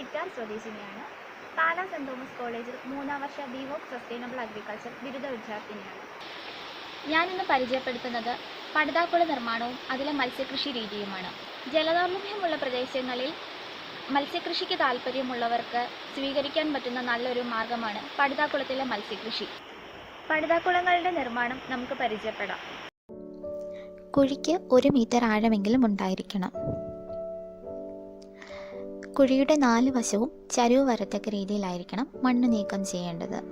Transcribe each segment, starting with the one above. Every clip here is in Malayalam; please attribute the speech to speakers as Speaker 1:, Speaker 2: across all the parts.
Speaker 1: ചിറ്റാർ സ്വദേശിനിയാണ്. പാലാ സെന്റ് തോമസ് കോളേജിൽ മൂന്നാം വർഷ ബിവോക് സസ്റ്റൈനബിൾ അഗ്രികൾച്ചർ ബിരുദ വിദ്യാർത്ഥിനിയാണ്. ഞാനിന്ന് പരിചയപ്പെടുത്തുന്നത് പടുതാക്കുള നിർമ്മാണവും അതിലെ മത്സ്യകൃഷി രീതിയുമാണ്. ജലദൗർലഭ്യമുള്ള പ്രദേശങ്ങളിൽ മത്സ്യകൃഷിക്ക് താല്പര്യമുള്ളവർക്ക് സ്വീകരിക്കാൻ പറ്റുന്ന നല്ലൊരു മാർഗമാണ് പടുതാക്കുളത്തിലെ മത്സ്യകൃഷി. പടുതാക്കുളങ്ങളുടെ നിർമ്മാണം നമുക്ക് പരിചയപ്പെടാം.
Speaker 2: കുഴിക്ക് ഒരു മീറ്റർ ആഴമെങ്കിലും ഉണ്ടായിരിക്കണം. കുഴിയുടെ നാല് വശവും ചരിവ് വരത്തക്ക രീതിയിലായിരിക്കണം മണ്ണ് നീക്കം ചെയ്യേണ്ടത്.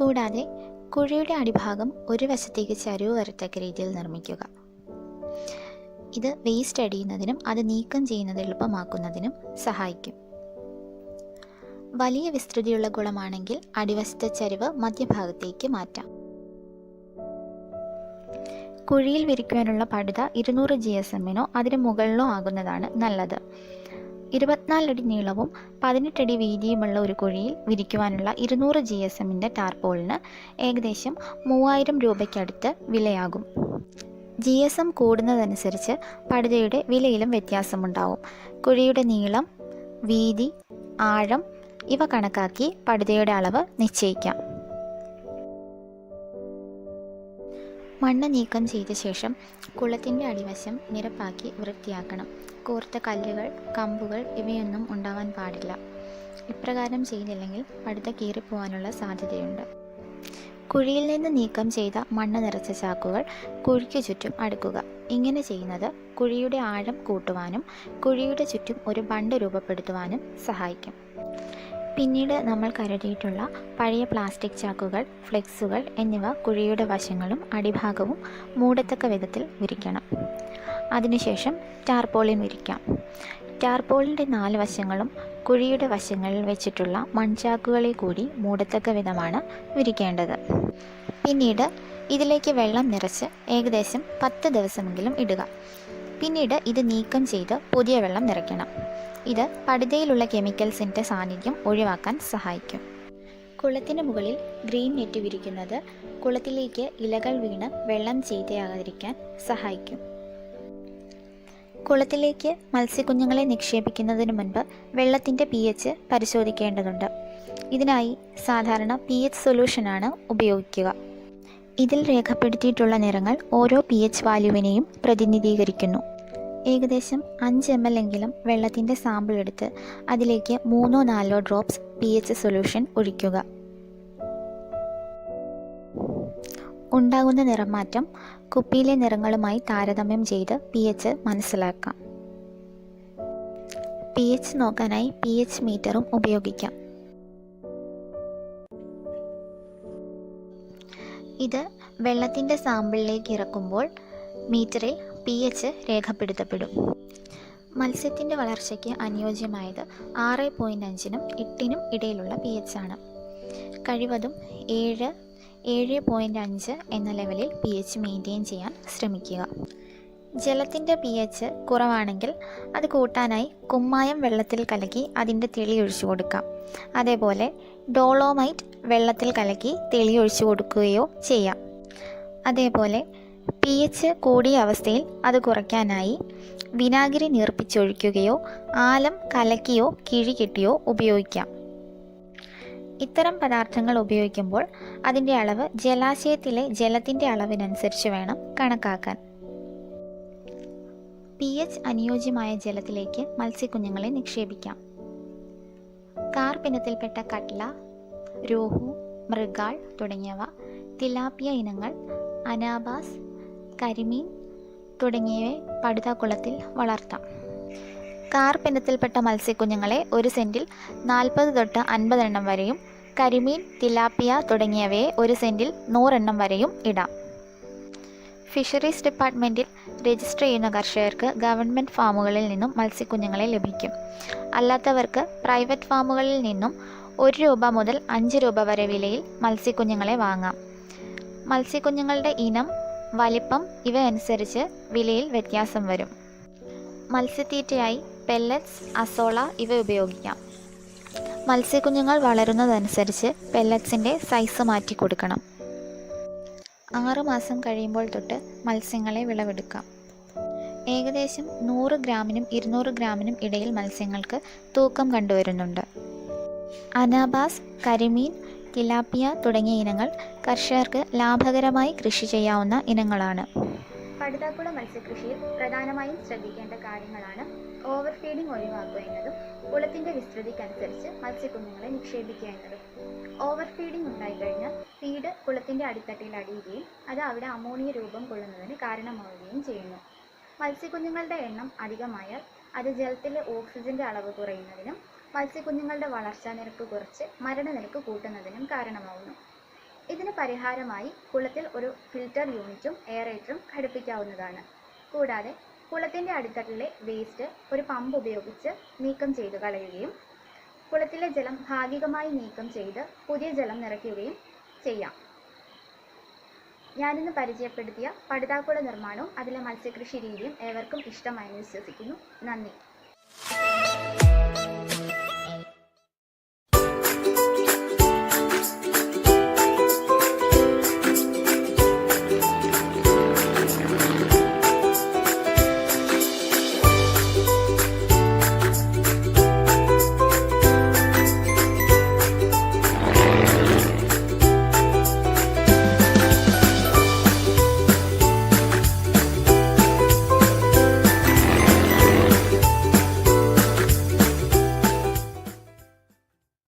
Speaker 2: കൂടാതെ കുഴിയുടെ അടിഭാഗം ഒരു വശത്തേക്ക് ചരിവ് വരത്തക്ക രീതിയിൽ നിർമ്മിക്കുക. ഇത് വേസ്റ്റ് അടിയുന്നതിനും അത് നീക്കം ചെയ്യുന്നത് എളുപ്പമാക്കുന്നതിനും സഹായിക്കും. വലിയ വിസ്തൃതിയുള്ള കുളമാണെങ്കിൽ അടിവശത്തെ ചരിവ് മധ്യഭാഗത്തേക്ക് മാറ്റാം. കുഴിയിൽ വിരിക്കുവാനുള്ള പടുത ഇരുന്നൂറ് ജി എസ് എമ്മിനോ അതിന് മുകളിലോ ആകുന്നതാണ് നല്ലത്. ഇരുപത്തിനാലടി നീളവും പതിനെട്ടടി വീതിയുമുള്ള ഒരു കുഴിയിൽ വിരിക്കുവാനുള്ള ഇരുന്നൂറ് ജി എസ് എമ്മിന്റെ ടാർപോളിന് ഏകദേശം മൂവായിരം രൂപയ്ക്കടുത്ത് വിലയാകും. ജി എസ് എം കൂടുന്നതനുസരിച്ച് പടുതയുടെ വിലയിലും വ്യത്യാസമുണ്ടാവും. കുഴിയുടെ നീളം വീതി ആഴം ഇവ കണക്കാക്കി പടുതയുടെ അളവ് നിശ്ചയിക്കാം. മണ്ണ് നീക്കം ചെയ്ത ശേഷം കുളത്തിന്റെ അടിവശം നിരപ്പാക്കി വൃത്തിയാക്കണം. കൂർത്ത കല്ലുകൾ കമ്പുകൾ ഇവയൊന്നും ഉണ്ടാവാൻ പാടില്ല. ഇപ്രകാരം ചെയ്തില്ലെങ്കിൽ പടുത കീറിപ്പോവാനുള്ള സാധ്യതയുണ്ട്. കുഴിയിൽ നിന്ന് നീക്കം ചെയ്ത മണ്ണ് നിറച്ച ചാക്കുകൾ കുഴിക്ക് ചുറ്റും അടുക്കുക. ഇങ്ങനെ ചെയ്യുന്നത് കുഴിയുടെ ആഴം കൂട്ടുവാനും കുഴിയുടെ ചുറ്റും ഒരു ബണ്ട് രൂപപ്പെടുത്തുവാനും സഹായിക്കും. പിന്നീട് നമ്മൾ കരുതിയിട്ടുള്ള പഴയ പ്ലാസ്റ്റിക് ചാക്കുകൾ ഫ്ലെക്സുകൾ എന്നിവ കുഴിയുടെ വശങ്ങളും അടിഭാഗവും മൂടത്തക്ക വിധത്തിൽ വിരിക്കണം. അതിനുശേഷം ടാർപോളിൻ വിരിക്കാം. ടാർപോളിന്റെ നാല് വശങ്ങളും കുഴിയുടെ വശങ്ങളിൽ വെച്ചിട്ടുള്ള മൺചാക്കുകളെ കൂടി മൂടത്തക്ക വിധമാണ് വിരിക്കേണ്ടത്. പിന്നീട് ഇതിലേക്ക് വെള്ളം നിറച്ച് ഏകദേശം പത്ത് ദിവസമെങ്കിലും ഇടുക. പിന്നീട് ഇത് നീക്കം ചെയ്ത് പുതിയ വെള്ളം നിറയ്ക്കണം. ഇത് പടുതയിലുള്ള കെമിക്കൽസിന്റെ സാന്നിധ്യം ഒഴിവാക്കാൻ സഹായിക്കും. കുളത്തിന് മുകളിൽ ഗ്രീൻ നെറ്റ് വിരിക്കുന്നത് കുളത്തിലേക്ക് ഇലകൾ വീണ് വെള്ളം ചീത്തയാകാതിരിക്കാൻ സഹായിക്കും. കുളത്തിലേക്ക് മത്സ്യക്കുഞ്ഞുങ്ങളെ നിക്ഷേപിക്കുന്നതിന് മുൻപ് വെള്ളത്തിന്റെ പി എച്ച് പരിശോധിക്കേണ്ടതുണ്ട്. ഇതിനായി സാധാരണ പി എച്ച് സൊല്യൂഷനാണ് ഉപയോഗിക്കുക. ഇതിൽ രേഖപ്പെടുത്തിയിട്ടുള്ള നിറങ്ങൾ ഓരോ പി എച്ച് വാല്യുവിനെയും പ്രതിനിധീകരിക്കുന്നു. ഏകദേശം അഞ്ച് എം എൽ എങ്കിലും വെള്ളത്തിന്റെ സാമ്പിൾ എടുത്ത് അതിലേക്ക് മൂന്നോ നാലോ ഡ്രോപ്സ് പി എച്ച് സൊല്യൂഷൻ ഒഴിക്കുക. ഉണ്ടാകുന്ന നിറമാറ്റം കുപ്പിയിലെ നിറങ്ങളുമായി താരതമ്യം ചെയ്ത് പി എച്ച് മനസ്സിലാക്കാം. പി എച്ച് നോക്കാനായി പി എച്ച് മീറ്ററും ഉപയോഗിക്കാം. ഇത് വെള്ളത്തിന്റെ സാമ്പിളിലേക്ക് ഇറക്കുമ്പോൾ മീറ്ററിൽ പി എച്ച് രേഖപ്പെടുത്തപ്പെടും. മത്സ്യത്തിന്റെ വളർച്ചയ്ക്ക് അനുയോജ്യമായത് ആറ് പോയിന്റ് അഞ്ചിനും എട്ടിനും ഇടയിലുള്ള പി എച്ച് ആണ്. കഴിവതും ഏഴ് ഏഴ് പോയിന്റ് അഞ്ച് എന്ന ലെവലിൽ പി എച്ച് മെയിന്റെയിൻ ചെയ്യാൻ ശ്രമിക്കുക. ജലത്തിന്റെ പി എച്ച് കുറവാണെങ്കിൽ അത് കൂട്ടാനായി കുമ്മായം വെള്ളത്തിൽ കലക്കി അതിന്റെ തെളി ഒഴിച്ചു കൊടുക്കാം. അതേപോലെ ഡോളോമൈറ്റ് വെള്ളത്തിൽ കലക്കി തെളി ഒഴിച്ചു കൊടുക്കുകയോ ചെയ്യാം. അതേപോലെ പി എച്ച് കൂടിയ അവസ്ഥയിൽ അത് കുറയ്ക്കാനായി വിനാഗിരി നീർപ്പിച്ചൊഴിക്കുകയോ ആലം കലക്കിയോ കിഴികെട്ടിയോ ഉപയോഗിക്കാം. ഇത്തരം പദാർത്ഥങ്ങൾ ഉപയോഗിക്കുമ്പോൾ അതിന്റെ അളവ് ജലാശയത്തിലെ ജലത്തിന്റെ അളവിനനുസരിച്ച് വേണം കണക്കാക്കാൻ. പി എച്ച് അനുയോജ്യമായ ജലത്തിലേക്ക് മത്സ്യക്കുഞ്ഞുങ്ങളെ നിക്ഷേപിക്കാം. കാർപ്പിനത്തിൽപ്പെട്ട കട്ല രോഹു മൃഗാൾ തുടങ്ങിയവ തിലാപ്പിയ ഇനങ്ങൾ അനാബാസ് കരിമീൻ തുടങ്ങിയവയെ പടുതാക്കുളത്തിൽ വളർത്താം. കാർപ്പിനത്തിൽപ്പെട്ട മത്സ്യക്കുഞ്ഞുങ്ങളെ ഒരു സെന്റിൽ നാൽപ്പത് തൊട്ട് അൻപത് എണ്ണം വരെയും കരിമീൻ തിലാപ്പിയ തുടങ്ങിയവയെ ഒരു സെന്റിൽ നൂറെണ്ണം വരെയും ഇടാം. ഫിഷറീസ് ഡിപ്പാർട്ട്മെന്റിൽ രജിസ്റ്റർ ചെയ്യുന്ന കർഷകർക്ക് ഗവൺമെന്റ് ഫാമുകളിൽ നിന്നും മത്സ്യക്കുഞ്ഞുങ്ങളെ ലഭിക്കും. അല്ലാത്തവർക്ക് പ്രൈവറ്റ് ഫാമുകളിൽ നിന്നും ഒരു രൂപ മുതൽ അഞ്ച് രൂപ വരെ വിലയിൽ മത്സ്യക്കുഞ്ഞുങ്ങളെ വാങ്ങാം. മത്സ്യക്കുഞ്ഞുങ്ങളുടെ ഇനം വലിപ്പം ഇവ അനുസരിച്ച് വിലയിൽ വ്യത്യാസം വരും. മത്സ്യത്തീറ്റയായി പെല്ലറ്റ്സ് അസോള ഇവ ഉപയോഗിക്കാം. മത്സ്യക്കുഞ്ഞുങ്ങൾ വളരുന്നതനുസരിച്ച് പെല്ലറ്റ്സിന്റെ സൈസ് മാറ്റി കൊടുക്കണം. ആറുമാസം കഴിയുമ്പോൾ തൊട്ട് മത്സ്യങ്ങളെ വിളവെടുക്കാം. ഏകദേശം നൂറ് ഗ്രാമിനും ഇരുന്നൂറ് ഗ്രാമിനും ഇടയിൽ മത്സ്യങ്ങൾക്ക് തൂക്കം കണ്ടുവരുന്നുണ്ട്. അനാബാസ് കരിമീൻ തിലാപ്പിയ തുടങ്ങിയ ഇനങ്ങൾ കർഷകർക്ക് ലാഭകരമായി കൃഷി ചെയ്യാവുന്ന ഇനങ്ങളാണ്.
Speaker 1: പടുതാക്കുള മത്സ്യകൃഷിയിൽ പ്രധാനമായും ശ്രദ്ധിക്കേണ്ട കാര്യങ്ങളാണ് ഓവർ ഫീഡിംഗ് ഒഴിവാക്കുക എന്നതും കുളത്തിന്റെ വിസ്തൃതിക്കനുസരിച്ച് മത്സ്യക്കുഞ്ഞുങ്ങളെ നിക്ഷേപിക്കുക എന്നതും. ഓവർ ഫീഡിംഗ് ഉണ്ടായിക്കഴിഞ്ഞാൽ ഫീഡ് കുളത്തിന്റെ അടിത്തട്ടിൽ അടിയുകയും അത് അവിടെ അമോണിയ രൂപം കൊള്ളുന്നതിന് കാരണമാവുകയും ചെയ്യുന്നു. മത്സ്യക്കുഞ്ഞുങ്ങളുടെ എണ്ണം അധികമായാൽ അത് ജലത്തിലെ ഓക്സിജന്റെ അളവ് കുറയുന്നതിനും മത്സ്യക്കുഞ്ഞുങ്ങളുടെ വളർച്ചാ നിരക്ക് കുറച്ച് മരണനിരക്ക് കൂട്ടുന്നതിനും കാരണമാവുന്നു. ഇതിന് പരിഹാരമായി കുളത്തിൽ ഒരു ഫിൽറ്റർ യൂണിറ്റും എയറേറ്ററും ഘടിപ്പിക്കാവുന്നതാണ്. കൂടാതെ കുളത്തിന്റെ അടിത്തട്ടിലെ വേസ്റ്റ് ഒരു പമ്പ് ഉപയോഗിച്ച് നീക്കം ചെയ്തു കളയുകയും കുളത്തിലെ ജലം ഭാഗികമായി നീക്കം ചെയ്ത് പുതിയ ജലം നിറയ്ക്കുകയും ചെയ്യാം. ഞാനിന്ന് പരിചയപ്പെടുത്തിയ പടുതാക്കുള നിർമ്മാണവും അതിലെ മത്സ്യകൃഷി രീതിയും ഏവർക്കും ഇഷ്ടമായെന്ന് വിശ്വസിക്കുന്നു. നന്ദി.